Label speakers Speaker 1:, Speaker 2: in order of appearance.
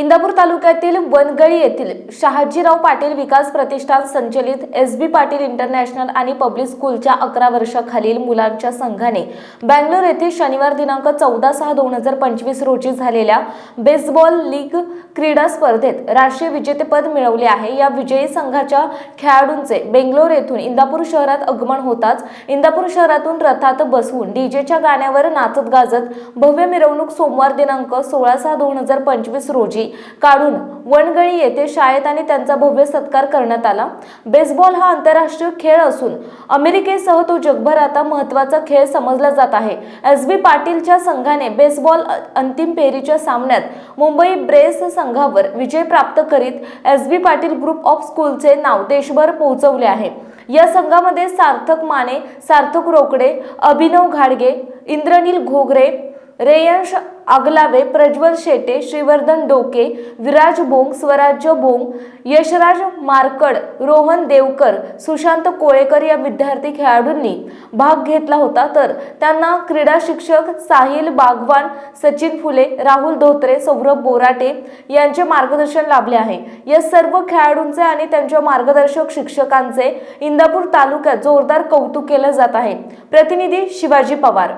Speaker 1: इंदापूर तालुक्यातील वनगळी येथील शहाजीराव पाटील विकास प्रतिष्ठान संचलित एस बी पाटील इंटरनॅशनल आणि पब्लिक स्कूलच्या अकरा वर्षाखालील मुलांच्या संघाने बँगलोर येथे शनिवार दिनांक चौदा सहा दोन हजार पंचवीस रोजी झालेल्या बेसबॉल लीग क्रीडा स्पर्धेत राष्ट्रीय विजेतेपद मिळवले आहे. या विजयी संघाच्या खेळाडूंचे बेंगलोर येथून इंदापूर शहरात आगमन होताच इंदापूर शहरातून रथात बसवून डीजेच्या गाण्यावर नाचत गाजत भव्य मिरवणूक सोमवार दिनांक सोळा सहा दोन हजार पंचवीस रोजी काढून वनगळी येथे शाळेत आणि त्यांचा भव्य सत्कार करण्यात आला. बेसबॉल हा आंतरराष्ट्रीय खेळ असून अमेरिकेसह तो जगभर आता महत्त्वाचा खेळ समजला जात आहे. एस बी पाटीलच्या संघाने बेसबॉल अंतिम फेरीच्या सामन्यात मुंबई ब्रेस संघावर विजय प्राप्त करीत S B Patil group of स्कूलचे नाव देशभर पोहोचवले आहे. या संघामध्ये सार्थक माने सार्थक रोकडे अभिनव घाडगे इंद्रनील घोगरे रेयंश आगलावे प्रज्वल शेटे श्रीवर्धन डोके विराज भोंग स्वराज्य भोंग यशराज मारकड रोहन देवकर सुशांत कोळेकर या विद्यार्थी खेळाडूंनी भाग घेतला होता. तर त्यांना क्रीडा शिक्षक साहिल बागवान सचिन फुले राहुल धोत्रे सौरभ बोराटे यांचे मार्गदर्शन लाभले आहे. या सर्व खेळाडूंचे आणि त्यांच्या मार्गदर्शक शिक्षकांचे इंदापूर तालुक्यात जोरदार कौतुक केलं जात आहे. प्रतिनिधी शिवाजी पवार.